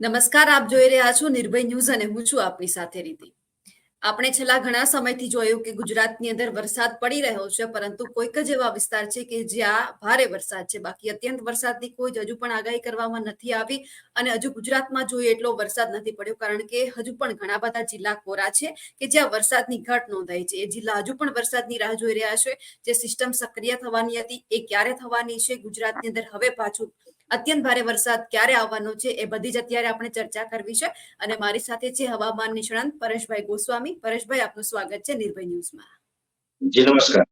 નમસ્કાર, આપ જોઈ રહ્યા છો નિર્ભય ન્યૂઝ અને હું છું આપની સાથે રીતિ. આપણે છેલ્લા ઘણા સમયથી જોયું કે ગુજરાતની અંદર વરસાદ પડી રહ્યો છે, પરંતુ કોઈક જ એવા વિસ્તાર છે કે જ્યાં ભારે વરસાદ છે. બાકી અત્યંત વરસાદની કોઈ જ હજુ પણ આગાહી કરવામાં નથી આવી અને હજુ ગુજરાતમાં જોઈએ એટલો વરસાદ નથી પડ્યો, કારણ કે હજુ પણ ઘણા બધા જિલ્લા કોરા છે કે જ્યાં વરસાદની ઘટ નોંધાઈ છે. એ જિલ્લા હજુ પણ વરસાદની રાહ જોઈ રહ્યા છે. જે સિસ્ટમ સક્રિય થવાની હતી, એ ક્યારે થવાની છે? ગુજરાતની અંદર હવે પાછું અત્યંત ભારે વરસાદ ક્યારે આવવાનો છે એ બધી જ અત્યારે આપણે ચર્ચા કરવી છે. અને મારી સાથે છે હવામાન નિષ્ણાંત પરેશભાઈ ગોસ્વામી. પરેશભાઈ આપનું સ્વાગત છે નિર્ભય ન્યૂઝમાં. જી નમસ્કાર.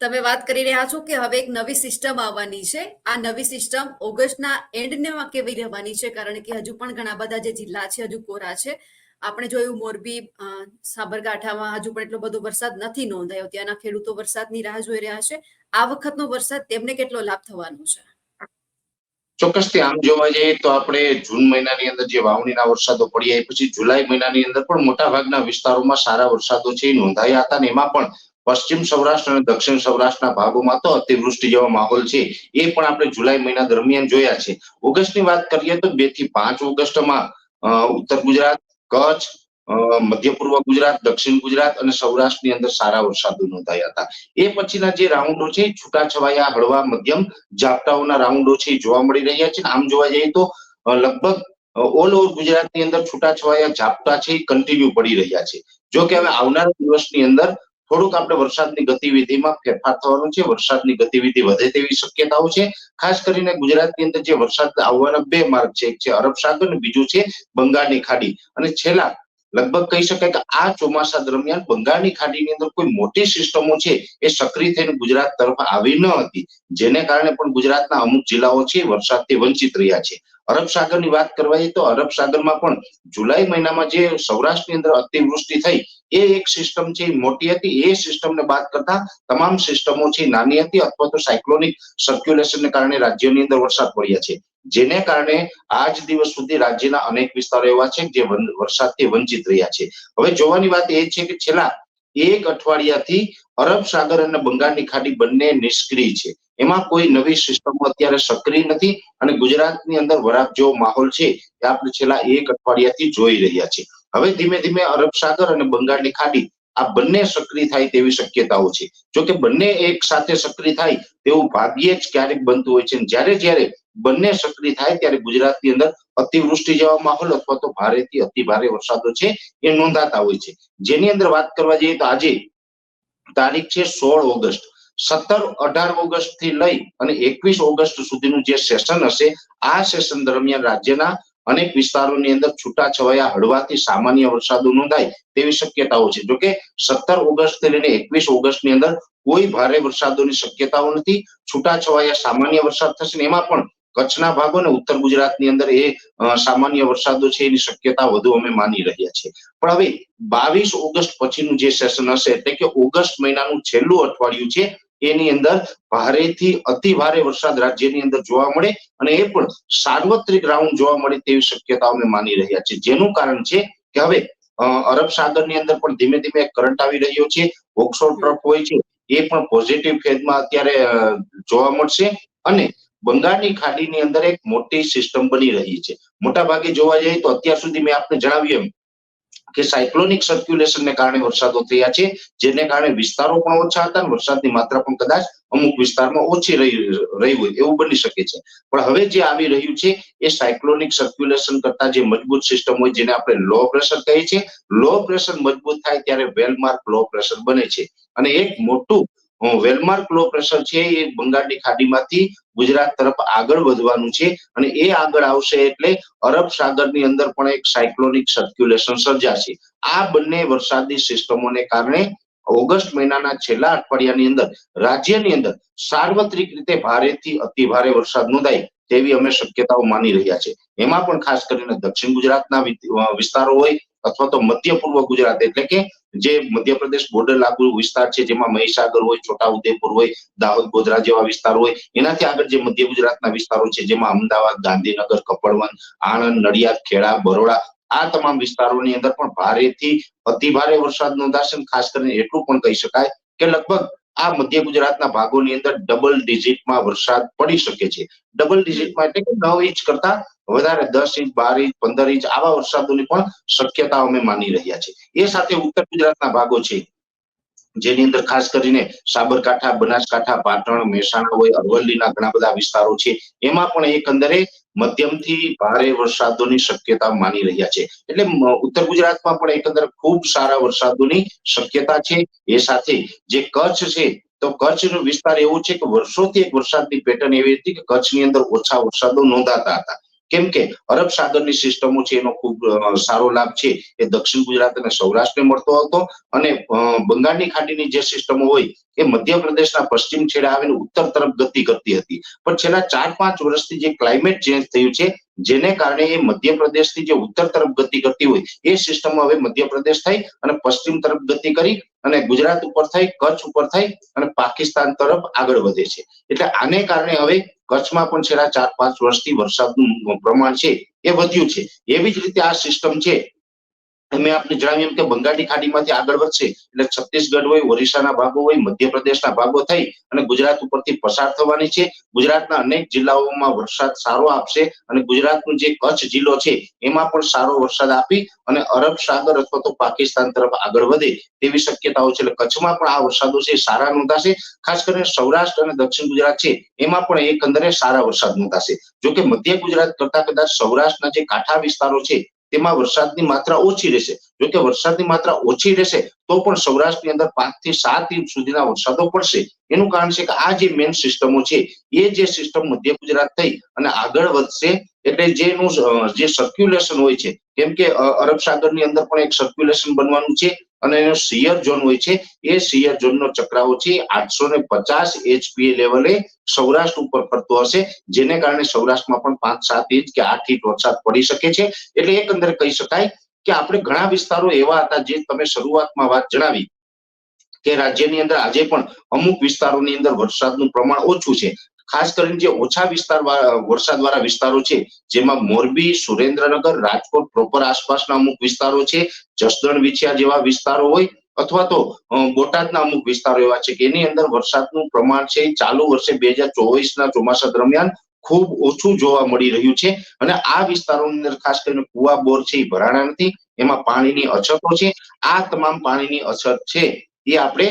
તમે વાત કરી રહ્યા છો કે હવે એક નવી સિસ્ટમ આવવાની છે. આ નવી સિસ્ટમ ઓગસ્ટના એન્ડને કેવી રહેવાની છે? કારણ કે હજુ પણ ઘણા બધા જે જિલ્લા છે હજુ કોરા છે. આપણે જોયું મોરબી સાબરકાંઠામાં હજુ પણ એટલો બધો વરસાદ નથી નોંધાયો. ત્યાંના ખેડૂતો વરસાદની રાહ જોઈ રહ્યા છે. આ વખતનો વરસાદ તેમને કેટલો લાભ થવાનો છે? ચોક્કસથી આમ જોવા જઈએ તો આપણે જૂન મહિનાની અંદર જે વાવણીના વરસાદો પડ્યા એ પછી જુલાઈ મહિનાની અંદર પણ મોટા ભાગના વિસ્તારોમાં સારા વરસાદો છે એ નોંધાયા હતા અને એમાં પણ પશ્ચિમ સૌરાષ્ટ્ર અને દક્ષિણ સૌરાષ્ટ્રના ભાગોમાં તો અતિવૃષ્ટિ જેવો માહોલ છે એ પણ આપણે જુલાઈ મહિના દરમિયાન જોયા છે. ઓગસ્ટની વાત કરીએ તો બેથી પાંચ ઓગસ્ટમાં ઉત્તર ગુજરાત, કચ્છ મધ્ય પૂર્વ ગુજરાત, દક્ષિણ ગુજરાત અને સૌરાષ્ટ્રની અંદર સારા વરસાદો નોંધાયા હતા. એ પછીના જે રાઉન્ડો છે, છૂટાછવાયા હળવા મધ્યમ ઝાપટાઓના રાઉન્ડો છે એ જોવા મળી રહ્યા છે. આમ જોવા જઈએ તો લગભગ ઓલ ઓવર ગુજરાતની અંદર છૂટાછવાયા ઝાપટા છે એ કન્ટિન્યુ પડી રહ્યા છે. જો કે હવે આવનારા દિવસની અંદર થોડુંક આપણે વરસાદની ગતિવિધિમાં ફેરફાર થવાનો છે, વરસાદની ગતિવિધિ વધે તેવી શક્યતાઓ છે. ખાસ કરીને ગુજરાતની અંદર જે વરસાદ આવવાના બે માર્ગ છે, એક છે અરબ સાગર અને બીજું છે બંગાળની ખાડી. અને છેલ્લા લગભગ કહી શકાય કે આ ચોમાસા દરમિયાન બંગાળની ખાડીની અંદર કોઈ મોટી સિસ્ટમો છે એ સક્રિય થઈને ગુજરાત તરફ આવી ન હતી. જેને કારણે પણ ગુજરાતના અમુક જિલ્લાઓ છે વરસાદથી વંચિત રહ્યા છે. અરબ સાગરની વાત કરવા તો અરબ સાગરમાં પણ જુલાઈ મહિનામાં જે સૌરાષ્ટ્રની અંદર અતિવૃષ્ટિ થઈ, એ એક સિસ્ટમ છે મોટી હતી, એ સિસ્ટમને બાદ કરતા તમામ સિસ્ટમો છે નાની હતી અથવા તો સાયક્લોનિક સર્ક્યુલેશનને કારણે રાજ્યની અંદર વરસાદ પડ્યા છે. જેને કારણે આજ દિવસ સુધી રાજ્યના અનેક વિસ્તારો એવા છે જે વરસાદથી વંચિત રહ્યા છે. હવે જોવાની વાત એ છે કે છેલ્લા એક અઠવાડિયાથી અરબ સાગર અને બંગાળની ખાડી બંને નિષ્ક્રિય છે. એમાં કોઈ નવી સિસ્ટમો અત્યારે સક્રિય નથી અને ગુજરાતની અંદર વરાપ જેવો માહોલ છે એ આપણે છેલ્લા એક અઠવાડિયાથી જોઈ રહ્યા છે હવે ધીમે ધીમે અરબ સાગર અને બંગાળની ખાડી આ બંને સક્રિય થાય તેવી શક્યતાઓ છે. જો કે બંને એક સાથે સક્રિય થાય તેવું ભાગ્યે જ ક્યારેક બનતું હોય છે જ્યારે જ્યારે બંને સક્રિય થાય ત્યારે ગુજરાતની અંદર અતિવૃષ્ટિ જેવા માહોલ અથવા તો ભારેથી અતિ ભારે વરસાદો છે એ નોંધાતા હોય છે. જેની અંદર વાત કરવા જઈએ તો આજે તારીખ છે સોળ ઓગસ્ટ. સત્તર અઢાર ઓગસ્ટથી લઈ અને એકવીસ ઓગસ્ટ સુધીનું જે સેશન હશે, આ સેશન દરમિયાન રાજ્યના અનેક વિસ્તારોની અંદર છૂટાછવાયા, હળવાથી સામાન્ય વરસાદો નોંધાય તેવી શક્યતાઓ છે. જોકે સત્તર ઓગસ્ટથી લઈને એકવીસ ઓગસ્ટની અંદર કોઈ ભારે વરસાદોની શક્યતાઓ નથી. છૂટાછવાયા, સામાન્ય વરસાદ થશે ને એમાં પણ કચ્છના ભાગો અને ઉત્તર ગુજરાતની અંદર એ સામાન્ય વરસાદો છે એની શક્યતા વધુ અમે માની રહ્યા છીએ. પણ હવે બાવીસ ઓગસ્ટ પછીનું જે સેશન હશે એટલે કે ઓગસ્ટ મહિનાનું છેલ્લું અઠવાડિયું છે એની અંદર ભારેથી અતિ ભારે વરસાદ રાજ્યની અંદર જોવા મળે અને એ પણ સાર્વત્રિક રાઉન્ડ જોવા મળે તેવી શક્યતા અમે માની રહ્યા છીએ. જેનું કારણ છે કે હવે અરબ સાગરની અંદર પણ ધીમે ધીમે કરંટ આવી રહ્યો છે ઓક્સફોર્ડ ટ્રફ હોય છે, એ પણ પોઝિટિવ ફેઝમાં અત્યારે જોવા મળશે અને બંગાળની ખાડીની અંદર એક મોટી સિસ્ટમ બની રહી છે. મોટા ભાગે જોવા જઈએ તો અત્યાર સુધી મેં આપને જણાવ્યું એમ કે સાયક્લોનિક સર્ક્યુલેશનને કારણે વરસાદો થયા છે, જેને કારણે વિસ્તારો પણ ઓછા હતા અને વરસાદની માત્રા પણ કદાચ અમુક વિસ્તારમાં ઓછી રહી રહી હોય એવું બની શકે છે. પણ હવે જે આવી રહ્યું છે, એ સાયક્લોનિક સર્ક્યુલેશન કરતા જે મજબૂત સિસ્ટમ હોય જેને આપણે લો પ્રેશર કહીએ છીએ, લો પ્રેશર મજબૂત થાય ત્યારે વેલમાર્ક લો પ્રેશર બને છે. અને એક મોટું વેલમાર્ક લો પ્રેશર છે, એ બંગાળની ખાડીમાંથી ગુજરાત તરફ આગળ વધવાનું છે અને એ આગળ આવશે એટલે અરબ સાગરની અંદર પણ એક સાયક્લોનિક સર્ક્યુલેશન સર્જાશે. આ બંને વરસાદી સિસ્ટમોને કારણે ઓગસ્ટ મહિનાના છેલ્લા અઠવાડિયાની અંદર, રાજ્યની અંદર સાર્વત્રિક રીતે ભારેથી અતિ ભારે વરસાદ નોંધાય તેવી અમે શક્યતાઓ માની રહ્યા છે. એમાં પણ ખાસ કરીને દક્ષિણ ગુજરાતના વિસ્તારો હોય અથવા તો મધ્ય પૂર્વ ગુજરાત એટલે કે જે મધ્યપ્રદેશ બોર્ડર લાગુ વિસ્તાર છે, જેમાં મહીસાગર હોય છોટા ઉદેપુર હોય, દાહોદ, ગોધરા જેવા વિસ્તાર હોય, એનાથી આગળ જે મધ્ય ગુજરાતના વિસ્તારો છે, જેમાં અમદાવાદ, ગાંધીનગર, કપડવંત, આણંદ, નડિયાદ, ખેડા, બરોડા, આ તમામ વિસ્તારોની અંદર પણ ભારેથી અતિ ભારે વરસાદ નોંધાશે ખાસ કરીને એટલું પણ કહી શકાય કે લગભગ આ મધ્ય ગુજરાતના ભાગોની અંદર ડબલ ડિજિટમાં વરસાદ પડી શકે છે. ડબલ ડિજિટમાં એટલે કે નવ ઇંચ કરતા વધારે, દસ ઇંચ, બાર ઇંચ, પંદર ઇંચ આવા વરસાદોની પણ શક્યતા અમે માની રહ્યા છે એ સાથે ઉત્તર ગુજરાતના ભાગો છે. જેની અંદર ખાસ કરીને સાબરકાંઠા, બનાસકાંઠા, પાટણ મહેસાણા હોય અરવલ્લીના ઘણા બધા વિસ્તારો છે. એમાં પણ એકંદરે મધ્યમથી ભારે વરસાદોની શક્યતા માની રહ્યા છે. એટલે ઉત્તર ગુજરાતમાં પણ એકંદર ખૂબ સારા વરસાદોની શક્યતા છે. એ સાથે જે કચ્છ છે, તો કચ્છનો વિસ્તાર એવો છે કે વર્ષોથી એક વરસાદની પેટર્ન એવી હતી કે કચ્છની અંદર ઓછા વરસાદો નોંધાતા હતા. કેમ કે અરબ સાગરની સિસ્ટમો છે, એનો ખૂબ સારો લાભ છે. એ દક્ષિણ ગુજરાત અને સૌરાષ્ટ્રને મળતો હતો અને બંગાળની ખાડીની જે સિસ્ટમો હોય, એ મધ્યપ્રદેશના પશ્ચિમ છેડે આવીને ઉત્તર તરફ ગતિ કરતી હતી. પણ છેલ્લા ચાર પાંચ વર્ષથી જે ક્લાઇમેટ ચેન્જ થયું છે જેને કારણે મધ્યપ્રદેશથી જે ઉત્તર તરફ ગતિ કરતી હોય, એ સિસ્ટમ હવે મધ્યપ્રદેશ થઈ અને પશ્ચિમ તરફ ગતિ કરી અને ગુજરાત ઉપર થઈ, કચ્છ ઉપર થઈ અને પાકિસ્તાન તરફ આગળ વધે છે. એટલે આને કારણે હવે કચ્છમાં પણ છેલ્લા ચાર પાંચ વર્ષથી વરસાદનું પ્રમાણ છે એ વધ્યું છે. એવી જ રીતે આ સિસ્ટમ છે મેં આપને જણાવ્યું કે બંગાળની ખાડીમાંથી આગળ વધશે એટલે છત્તીસગઢ હોય, ઓરિસ્સાના ભાગો હોય, મધ્યપ્રદેશના ભાગો થઈ અને ગુજરાત ઉપરથી પસાર થવાની છે. ગુજરાતના અનેક જિલ્લાઓમાં વરસાદ સારો આપશે અને ગુજરાતનું જે કચ્છ જિલ્લો છે, એમાં પણ સારો વરસાદ આપી અને અરબ સાગર અથવા તો પાકિસ્તાન તરફ આગળ વધે તેવી શક્યતાઓ છે. એટલે કચ્છમાં પણ આ વરસાદો છે સારા નોંધાશે. ખાસ કરીને સૌરાષ્ટ્ર અને દક્ષિણ ગુજરાત છે, એમાં પણ એકંદરે સારા વરસાદ નોંધાશે. જોકે મધ્ય ગુજરાત કરતા કદાચ સૌરાષ્ટ્રના જે કાંઠા વિસ્તારો છે તેમાં વરસાદની માત્રા ઓછી રહેશે. જોકે વરસાદની માત્રા ઓછી રહેશે, તો પણ સૌરાષ્ટ્રની અંદર પાંચથી સાત ઇંચ સુધીના વરસાદો પડશે. એનું કારણ છે કે આ જે મેન સિસ્ટમો છે, એ જે સિસ્ટમ મધ્ય ગુજરાત થઈ અને આગળ વધશે, એટલે જેનું જે સર્ક્યુલેશન હોય છે, કેમ કે અરબ સાગરની અંદર પણ એક સર્ક્યુલેશન બનવાનું છે અને એનો સિયર ઝોન હોય છે, એ સિયર ઝોનનો ચક્રાવો છે આઠસો ને પચાસ એચપીએ લેવલે સૌરાષ્ટ્ર ઉપર પડતો હશે, જેને કારણે સૌરાષ્ટ્રમાં પણ પાંચ સાત ઇંચ કે આઠ ઇંચ વરસાદ પડી શકે છે. એટલે એકંદરે કહી શકાય કે આપણે ઘણા વિસ્તારો એવા હતા જે તમે શરૂઆતમાં વાત જણાવી કે રાજ્યની અંદર આજે પણ અમુક વિસ્તારોની અંદર વરસાદનું પ્રમાણ ઓછું છે. ખાસ કરીને જે ઓછા વિસ્તાર વરસાદ વાળા વિસ્તારો છે, જેમાં મોરબી, સુરેન્દ્રનગર, રાજકોટ પ્રોપર આસપાસના અમુક વિસ્તારો છે, જસદણ, વિછિયા જેવા વિસ્તારો હોય, અથવા તો બોટાદના અમુક વિસ્તારો એવા છે કે એની અંદર વરસાદનું પ્રમાણ છે, ચાલુ વર્ષે બે હજાર ચોવીસના ચોમાસા દરમિયાન ખૂબ ઓછું જોવા મળી રહ્યું છે. અને આ વિસ્તારોની અંદર ખાસ કરીને કુવા, બોર છે એ ભરાણા નથી, એમાં પાણીની અછતો છે. આ તમામ પાણીની અછત છે. એ આપણે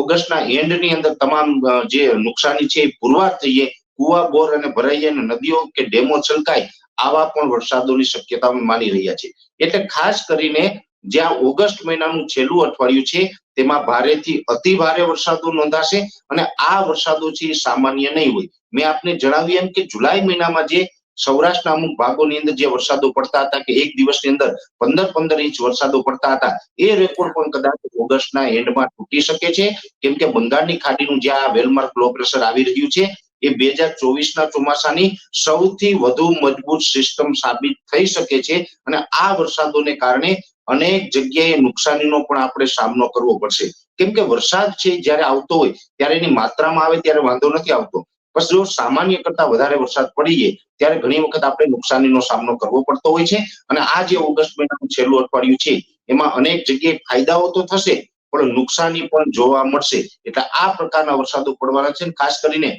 ઓગસ્ટના એન્ડની અંદર તમામ જે નુકસાની છે એ પુરવાર થઈએ, કુવા, બોર અને ભરાઈ નદીઓ કે ડેમો છલકાય, આવા પણ વરસાદોની શક્યતા માની રહ્યા છે એટલે ખાસ કરીને જ્યાં ઓગસ્ટ મહિનાનું છેલ્લું અઠવાડિયું છે, તેમાં ભારેથી અતિ ભારે વરસાદો નોંધાશે અને આ વરસાદો છે એ સામાન્ય નહીં હોય. મેં આપને જણાવ્યું એમ કે જુલાઈ મહિનામાં જે સૌરાષ્ટ્રના અમુક ભાગોની અંદર જે વરસાદો પડતા હતા કે એક દિવસની અંદર પંદર પંદર ઇંચ વરસાદો પડતા હતા, એ રેકોર્ડ પણ કદાચ ઓગસ્ટના એન્ડમાં તૂટી શકે છે. કેમ કે બંગાળની ખાડીનું જે આ વેલમાર્ક લો પ્રેશર આવી રહ્યું છે, એ બે હજાર ચોવીસના ચોમાસાની સૌથી વધુ મજબૂત સિસ્ટમ સાબિત થઈ શકે છે અને આ વરસાદોને કારણે અનેક જગ્યાએ નુકસાનીનો પણ આપણે સામનો કરવો પડશે. કેમ કે વરસાદ છે, જ્યારે આવતો હોય, ત્યારે એની માત્રામાં આવે, ત્યારે વાંધો નથી આવતો. બસ જો સામાન્ય કરતા વધારે વરસાદ પડી જાય, ત્યારે ઘણી વખત આપણે નુકસાનીનો સામનો કરવો પડતો હોય છે. અને આ જે ઓગસ્ટ મહિનાનું છેલ્લું અઠવાડિયું છે, એમાં અનેક જગ્યાએ ફાયદાઓ તો થશે, પણ નુકસાની પણ જોવા મળશે. એટલે આ પ્રકારના વરસાદો પડવાના છે ખાસ કરીને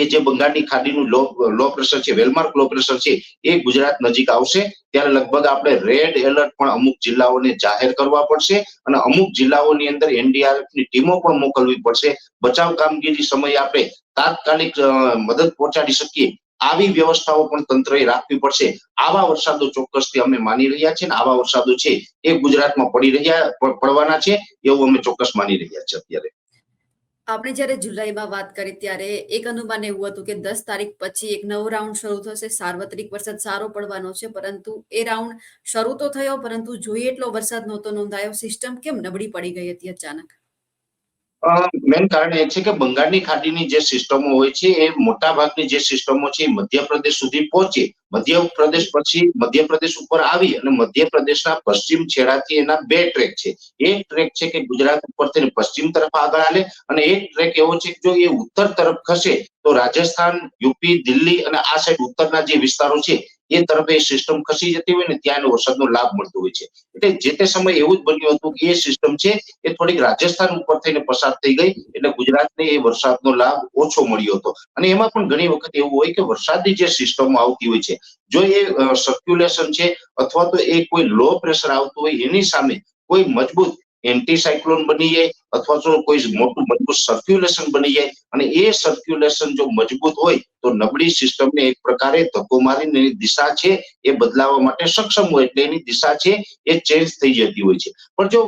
એ જે બંગાળની ખાડીનું લો લો પ્રેશર છે વેલમાર્ક લો પ્રેશર છે, એ ગુજરાત નજીક આવશે. ત્યારે લગભગ આપણે રેડ એલર્ટ પણ અમુક જિલ્લાઓને જાહેર કરવા પડશે અને અમુક જિલ્લાઓની અંદર એનડીઆરએફની ટીમો પણ મોકલવી પડશે. બચાવ કામગીરી સમયે આપણે તાત્કાલિક મદદ પહોંચાડી શકીએ આવી વ્યવસ્થાઓ પણ તંત્રએ રાખવી પડશે. આવા વરસાદો ચોક્કસથી અમે માની રહ્યા છીએ અને આવા વરસાદો છે એ ગુજરાતમાં પડી રહ્યા પડવાના છે એવું અમે ચોક્કસ માની રહ્યા છીએ અત્યારે. આપણે જ્યારે જુલાઈમાં વાત કરી ત્યારે એક અનુમાન એવું હતું કે દસ તારીખ પછી એક નવો રાઉન્ડ શરૂ થશે. સાર્વત્રિક વરસાદ સારો પડવાનો છે, પરંતુ એ રાઉન્ડ શરૂ તો થયો, પરંતુ જોઈએ એટલો વરસાદ નહોતો નોંધાયો. સિસ્ટમ કેમ નબળી પડી ગઈ હતી અચાનક? મેન કારણ એ છે કે બંગાળની ખાડીની જે સિસ્ટમો હોય છે, એ મોટા ભાગની જે સિસ્ટમો છે એ મધ્યપ્રદેશ સુધી પહોંચે. મધ્યપ્રદેશ પછી મધ્યપ્રદેશ ઉપર આવી અને મધ્યપ્રદેશના પશ્ચિમ છેડાથી એના બે ટ્રેક છે. એક ટ્રેક છે કે ગુજરાત ઉપરથી પશ્ચિમ તરફ આગળ આવે અને એક ટ્રેક એવો છે કે જો એ ઉત્તર તરફ ખસે, તો રાજસ્થાન, યુપી, દિલ્હી અને આ સાઈડ ઉત્તરના જે વિસ્તારો છે એ તરફ એ સિસ્ટમ ખસી જતી હોય ને ત્યાં વરસાદનો લાભ મળતો હોય છે. એટલે જે તે સમયે એવું જ બન્યું હતું કે એ સિસ્ટમ છે એ થોડીક રાજસ્થાન ઉપર થઈને પસાર થઈ ગઈ એટલે ગુજરાતને એ વરસાદનો લાભ ઓછો મળ્યો હતો. અને એમાં પણ ઘણી વખત એવું હોય કે વરસાદની જે સિસ્ટમ આવતી હોય છે, જો એ સર્ક્યુલેશન છે અથવા તો એ કોઈ લો પ્રેશર આવતું હોય એની સામે કોઈ મજબૂત એન્ટી સાયક્લોન બની જાય અથવા તો કોઈ મોટું મજબૂત સર્ક્યુલેશન બની જાય અને એ સર્ક્યુલેશન જો મજબૂત હોય તો નબળી સિસ્ટમને એક પ્રકારે ધક્કો મારીને એની દિશા છે એ બદલાવા માટે સક્ષમ હોય એટલે એની દિશા છે એ ચેન્જ થઈ જતી હોય છે. પણ જો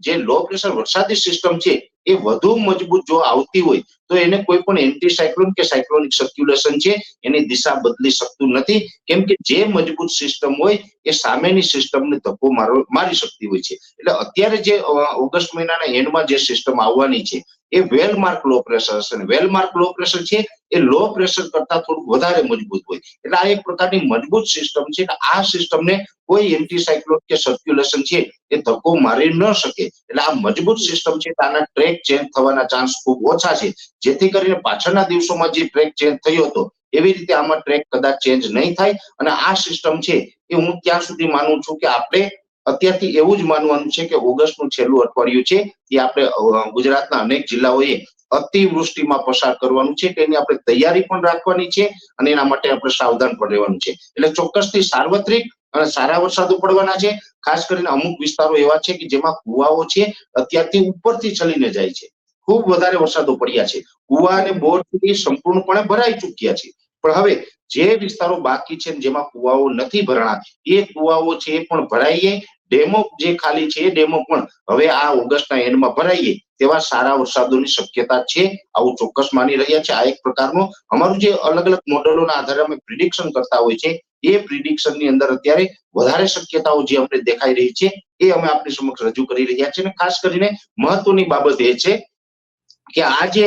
જે લો પ્રેશર વરસાદી સિસ્ટમ છે એ વધુ મજબૂત જો આવતી હોય તો એને કોઈ પણ એન્ટી સાયક્લોન કે સાયક્લોનિક સર્ક્યુલેશન છે, એની દિશા બદલી શકતું નથી. કેમ કે જે મજબૂત સિસ્ટમ હોય, એ સામેની સિસ્ટમને ધક્કો મારી શકતી હોય છે. એટલે અત્યારે જે ઓગસ્ટ મહિનાના એન્ડમાં જે સિસ્ટમ આવવાની છે, એ વેલ માર્ક લો પ્રેશર હશે. વેલ માર્ક લો પ્રેશર છે, એ લો પ્રેશર કરતા થોડું વધારે મજબૂત હોય. એટલે આ એક પ્રકારની મજબૂત સિસ્ટમ છે એટલે આ સિસ્ટમને કોઈ એન્ટી સાયક્લોન કે સર્ક્યુલેશન છે, એ ધક્કો મારી ન શકે. એટલે આ મજબૂત સિસ્ટમ છે આના ટ્રેક ચેન્જ થવાના ચાન્સ ખૂબ ઓછા છે. જેથી કરીને પાછળના દિવસોમાં જે ટ્રેક ચેન્જ થયો હતો, એવી રીતે આમાં ટ્રેક કદાચ ચેન્જ નહીં થાય. અને આ સિસ્ટમ છે એ હું ત્યાં સુધી માનું છું કે આપણે અત્યારથી એવું જ માનવાનું છે કે ઓગસ્ટનું છેલ્લું અઠવાડિયું છે, એ આપણે ગુજરાતના અનેક જિલ્લાઓએ અતિવૃષ્ટિમાં પસાર કરવાનું છે, તેની આપણે તૈયારી પણ રાખવાની છે અને એના માટે આપણે સાવધાન પણ રહેવાનું છે. એટલે ચોક્કસથી સાર્વત્રિક અને સારા વરસાદો પડવાના છે. ખાસ કરીને અમુક વિસ્તારો એવા છે કે જેમાં કુવાઓ છે, અત્યારથી ઉપરથી ચલીને જાય છે. ખૂબ વધારે વરસાદો પડ્યા છે. કુવા અને બોર સુધી સંપૂર્ણપણે ભરાઈ ચૂક્યા છે. પણ હવે જે વિસ્તારો બાકી છે જેમાં કુવાઓ નથી ભરણા, એ કુવાઓ છે એ પણ ભરાઈ જાય ડેમો જે ખાલી છે એ ડેમો પણ હવે આ ઓગસ્ટના એન્ડમાં ભરાઈએ તેવા સારા વરસાદોની શક્યતા છે. આવું ચોક્કસ માની રહ્યા છે. આ એક પ્રકારનો અમારું જે અલગ અલગ મોડલોના આધારે અમે પ્રિડિક્શન કરતા હોય છે, એ પ્રિડિક્શનની અંદર અત્યારે વધારે શક્યતાઓ જે અમને દેખાઈ રહી છે, એ અમે આપની સમક્ષ રજૂ કરી રહ્યા છીએ અને ખાસ કરીને મહત્વની બાબત એ છે કે આ જે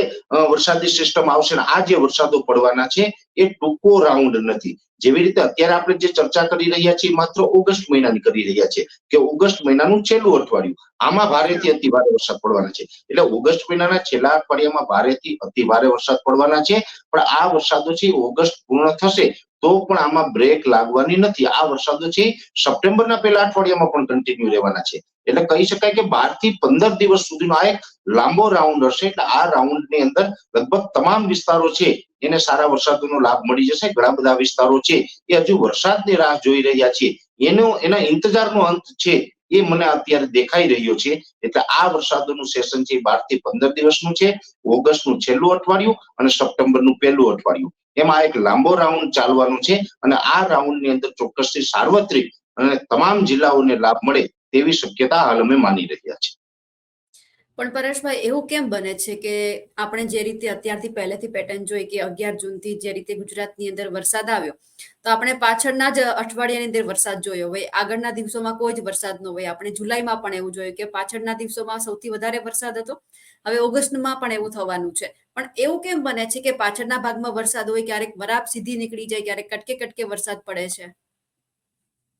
વરસાદી સિસ્ટમ આવશે આ જે વરસાદો પડવાના છે, એ ટૂંકો રાઉન્ડ નથી. જેવી રીતે અત્યારે આપણે જે ચર્ચા કરી રહ્યા છીએ, માત્ર ઓગસ્ટ મહિનાની કરી રહ્યા છીએ કે ઓગસ્ટ મહિનાનું છેલ્લું અઠવાડિયું, આમાં ભારેથી અતિ ભારે વરસાદ પડવાના છે. એટલે ઓગસ્ટ મહિનાના છેલ્લા અઠવાડિયામાં ભારેથી અતિ ભારે વરસાદ પડવાના છે, પણ આ વરસાદો છે ઓગસ્ટ પૂર્ણ થશે તો પણ આમાં બ્રેક લાગવાની નથી. આ વરસાદો છે સપ્ટેમ્બરના પહેલા અઠવાડિયામાં પણ કન્ટિન્યુ રહેવાના છે. એટલે કહી શકાય કે બારથી પંદર દિવસ સુધીનો આ એક લાંબો રાઉન્ડ હશે. એટલે આ રાઉન્ડની અંદર લગભગ તમામ વિસ્તારો છે એને સારા વરસાદનો લાભ મળી જશે. ઘણા બધા વિસ્તારો છે એ હજુ વરસાદની રાહ જોઈ રહ્યા છે. એનો, એના ઇંતજારનો અંત છે એ મને અત્યારે દેખાઈ રહ્યો છે. એટલે આ વરસાદોનું સેશન છે બારથી પંદર દિવસનું છે. ઓગસ્ટનું છેલ્લું અઠવાડિયું અને સપ્ટેમ્બરનું પહેલું અઠવાડિયું. એમાં એક લાંબો રાઉન્ડ ચાલવાનું છે અને આ રાઉન્ડની અંદર ચોક્કસથી સાર્વત્રિક અને તમામ જિલ્લાઓને લાભ મળે તેવી શક્યતા હાલ અમે માની રહ્યા છીએ. પણ પરેશભાઈ, એવું કેમ બને છે કે આપણે જે રીતે અત્યારથી પહેલેથી પેટર્ન જોઈ કે અગિયાર જૂનથી જે રીતે ગુજરાતની અંદર વરસાદ આવ્યો, તો આપણે પાછળના જ અઠવાડિયાની અંદર વરસાદ જોયો હોય. આગળના દિવસોમાં કોઈ જ વરસાદ ન હોય. આપણે જુલાઈમાં પણ એવું જોયું કે પાછળના દિવસોમાં સૌથી વધારે વરસાદ હતો. હવે ઓગસ્ટમાં પણ એવું થવાનું છે. પણ એવું કેમ બને છે કે પાછળના ભાગમાં વરસાદ હોય, ક્યારેક બરાબ સીધી નીકળી જાય, ક્યારેક કટકે કટકે વરસાદ પડે છે?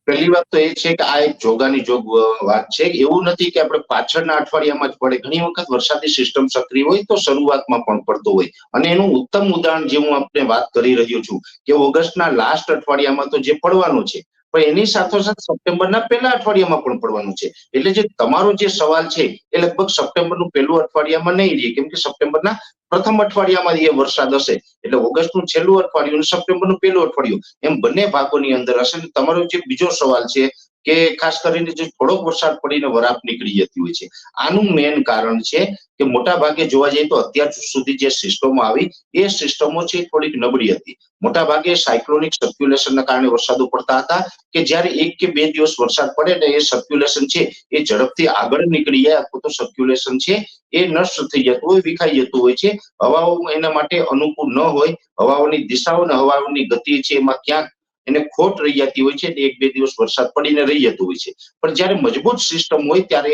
પહેલી વાત તો એ છે કે આ એક જોગાની જોગ વાત છે. એવું નથી કે આપણે પાછળના અઠવાડિયામાં જ પડે. ઘણી વખત વરસાદી સિસ્ટમ સક્રિય હોય તો શરૂઆતમાં પણ પડતો હોય. અને એનું ઉત્તમ ઉદાહરણ જે હું આપને વાત કરી રહ્યો છું કે ઓગસ્ટના લાસ્ટ અઠવાડિયામાં તો જે પડવાનો છે પણ એની સાથોસાથ સપ્ટેમ્બરના પહેલા અઠવાડિયામાં પણ પડવાનું છે. એટલે જે તમારો જે સવાલ છે, એ લગભગ સપ્ટેમ્બરનું પહેલું અઠવાડિયામાં નહીં રહે કેમ કે સપ્ટેમ્બરના પ્રથમ અઠવાડિયામાં એ વરસાદ હશે. એટલે ઓગસ્ટનું છેલ્લું અઠવાડિયું અને સપ્ટેમ્બરનું પહેલું અઠવાડિયું એમ બંને ભાગોની અંદર હશે. તમારો જે બીજો સવાલ છે કે ખાસ કરીને જે થોડોક વરસાદ પડીને વરાપ નીકળી જતી હોય છે. આનું મેઇન કારણ છે કે મોટા ભાગે જોવા જઈએ તો અત્યાર સુધી જે સિસ્ટમો આવી, એ સિસ્ટમો છે થોડીક નબળી હતી. મોટા ભાગે સાયક્લોનિક સર્ક્યુલેશનના કારણે વરસાદો પડતા હતા કે જ્યારે એક કે બે દિવસ વરસાદ પડે ને એ સર્ક્યુલેશન છે એ ઝડપથી આગળ નીકળી જાય અથવા તો સર્ક્યુલેશન છે એ નષ્ટ થઈ જતું હોય, વિખાઈ જતું હોય છે. હવાઓ એના માટે અનુકૂળ ન હોય, હવાઓની દિશાઓ અને હવાઓની ગતિ છે એમાં ક્યાંક એને ખોટ રહી જતી હોય છે એક બે દિવસ વરસાદ પડીને રહી જતું હોય છે. પણ જ્યારે મજબૂત સિસ્ટમ હોય ત્યારે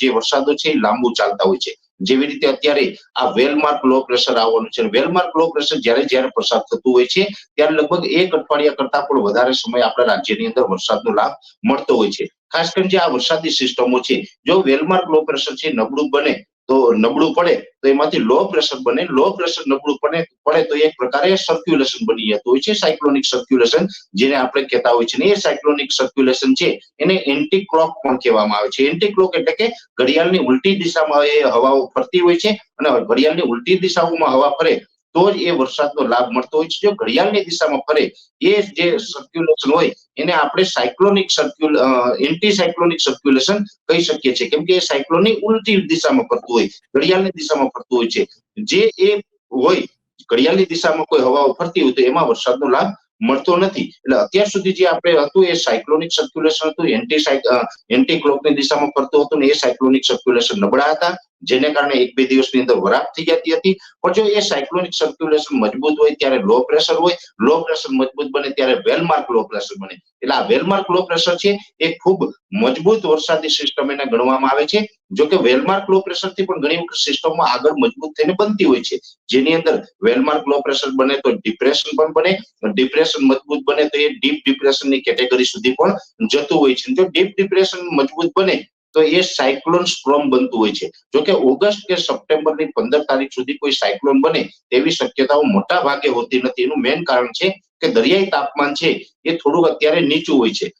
જે વરસાદો છે એ લાંબુ ચાલતા હોય છે. જેવી રીતે અત્યારે આ વેલમાર્ક લો પ્રેશર આવવાનું છે. વેલમાર્ક લો પ્રેશર જ્યારે જ્યારે પસાર થતું હોય છે, ત્યારે લગભગ એક અઠવાડિયા કરતા પણ વધારે સમય આપણા રાજ્યની અંદર વરસાદનો લાભ મળતો હોય છે. ખાસ કરીને જે આ વરસાદી સિસ્ટમો છે, જો વેલમાર્ક લો પ્રેશર છે, નબળું બને તો નબળું પડે તો એમાંથી લો પ્રેશર બને. લો પ્રેશર નબળું પડે પડે તો એક પ્રકારે સર્ક્યુલેશન બની જતું હોય છે સાયક્લોનિક સર્ક્યુલેશન જેને આપણે કહેતા હોય છે ને એ સાયક્લોનિક સર્ક્યુલેશન છે, એને એન્ટી ક્લોક પણ કહેવામાં આવે છે. એન્ટી ક્લોક એટલે કે ઘડિયાળની ઉલટી દિશામાં એ હવાઓ ફરતી હોય છે અને ઘડિયાળની ઉલટી દિશાઓમાં હવા ફરે તો જ એ વરસાદનો લાભ મળતો હોય છે. જો ઘડિયાળની દિશામાં ફરે, એ જે સર્ક્યુલેશન હોય, એને આપણે સાયક્લોનિક સર્ક્યુલ એન્ટી સાયક્લોનિક સર્ક્યુલેશન કહી શકીએ છીએ. કેમ કે એ સાયક્લોનની ઉલટી દિશામાં ફરતું હોય, ઘડિયાળની દિશામાં ફરતું હોય છે. જે એ હોય, ઘડિયાળની દિશામાં કોઈ હવાઓ ફરતી હોય તો એમાં વરસાદનો લાભ મળતો નથી. એટલે અત્યાર સુધી જે આપણે હતું એ સાયક્લોનિક સર્ક્યુલેશન હતું એન્ટી એન્ટી ક્લોકની દિશામાં ફરતું હતું ને એ સાયક્લોનિક સર્ક્યુલેશન નબળા હતા. જેને કારણે એક બે દિવસની અંદર વરાપ થઈ જતી હતી. પણ જો એ સાયક્લોનિક સર્ક્યુલેશન મજબૂત હોય ત્યારે લો પ્રેશર હોય લો પ્રેશર મજબૂત બને ત્યારે વેલમાર્ક લો પ્રેશર બને. એટલે આ વેલમાર્ક લો પ્રેશર છે, એ ખૂબ મજબૂત વરસાદી સિસ્ટમ એને ગણવામાં આવે છે. જો કે વેલમાર્ક લો પ્રેશરથી પણ ઘણી વખત સિસ્ટમમાં આગળ મજબૂત થઈને બનતી હોય છે. જેની અંદર વેલમાર્ક લો પ્રેશર બને તો ડિપ્રેશન પણ બને ડિપ્રેશન મજબૂત બને તો એ ડીપ ડિપ્રેશનની કેટેગરી સુધી પણ જતું હોય છે. જો ડીપ ડિપ્રેશન મજબૂત બને તો એ સાયક્લોન સ્ટ્રોમ બનતું હોય છે. જો કે ઓગસ્ટ કે સપ્ટેમ્બરની પંદર તારીખ સુધી કોઈ સાયક્લોન બને તેવી શક્યતાઓ મોટા ભાગે હોતી નથી. એનું મેઇન કારણ છે કે દરિયાઈ તાપમાન છે એ થોડુંક અત્યારે નીચું હોય છે.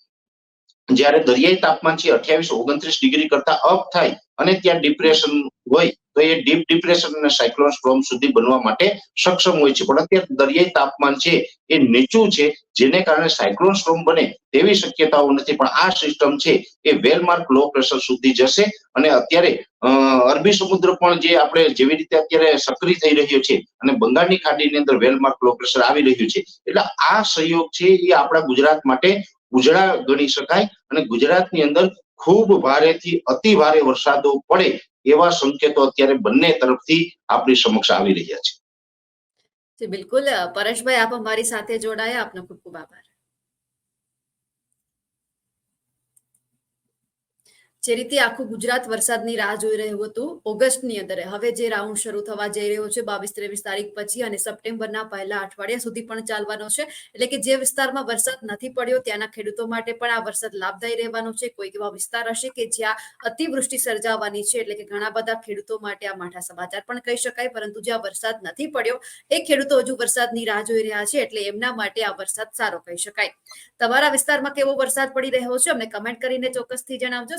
જ્યારે દરિયાઈ તાપમાન છે અઠ્યાવીસ ઓગણત્રીસ ડિગ્રી કરતા અપ થાય અને ત્યાં ડિપ્રેશન હોય, તો એ ડીપ ડિપ્રેશન અને સાયક્લોન સ્ટ્રોમ સુધી બનવા માટે સક્ષમ હોય છે. પણ અત્યારે દરિયાઈ તાપમાન છે એ નીચું છે, જેને કારણે સાયક્લોન સ્ટ્રોમ બને તેવી શક્યતાઓ નથી. પણ આ સિસ્ટમ છે એ વેલમાર્ક લો પ્રેશર સુધી જશે અને અત્યારે અરબી સમુદ્ર પણ જે આપણે જેવી રીતે અત્યારે સક્રિય થઈ રહ્યો છે અને બંગાળની ખાડીની અંદર વેલમાર્ક લો પ્રેશર આવી રહ્યું છે. એટલે આ સહયોગ છે એ આપણા ગુજરાત માટે ઉજળા ગણી શકાય અને ગુજરાતની અંદર ખૂબ ભારેથી અતિ ભારે વરસાદો પડે એવા સંકેતો અત્યારે બંને તરફથી આપણી સમક્ષ આવી રહ્યા છે. બિલકુલ. પરેશભાઈ, આપ અમારી સાથે જોડાયા. આપનો ખૂબ ખૂબ આભાર. જે રીતે આખું ગુજરાત વરસાદની રાહ જોઈ રહ્યું હતું, ઓગસ્ટની અંદર. હવે જે રાઉન્ડ શરૂ થવા જઈ રહ્યો છે બાવીસ ત્રેવીસ તારીખ પછી અને સપ્ટેમ્બરના પહેલા અઠવાડિયા સુધી પણ ચાલવાનો છે. એટલે કે જે વિસ્તારમાં વરસાદ નથી પડ્યો, ત્યાંના ખેડૂતો માટે પણ આ વરસાદ લાભદાયી રહેવાનો છે. કોઈક એવા વિસ્તાર હશે કે જ્યાં અતિવૃષ્ટિ સર્જાવાની છે. એટલે કે ઘણા બધા ખેડૂતો માટે આ માઠા સમાચાર પણ કહી શકાય, પરંતુ જ્યાં વરસાદ નથી પડ્યો, એ ખેડૂતો હજુ વરસાદની રાહ જોઈ રહ્યા છે. એટલે એમના માટે આ વરસાદ સારો કહી શકાય. તમારા વિસ્તારમાં કેવો વરસાદ પડી રહ્યો છે? અમને કમેન્ટ કરીને ચોક્કસથી જણાવજો.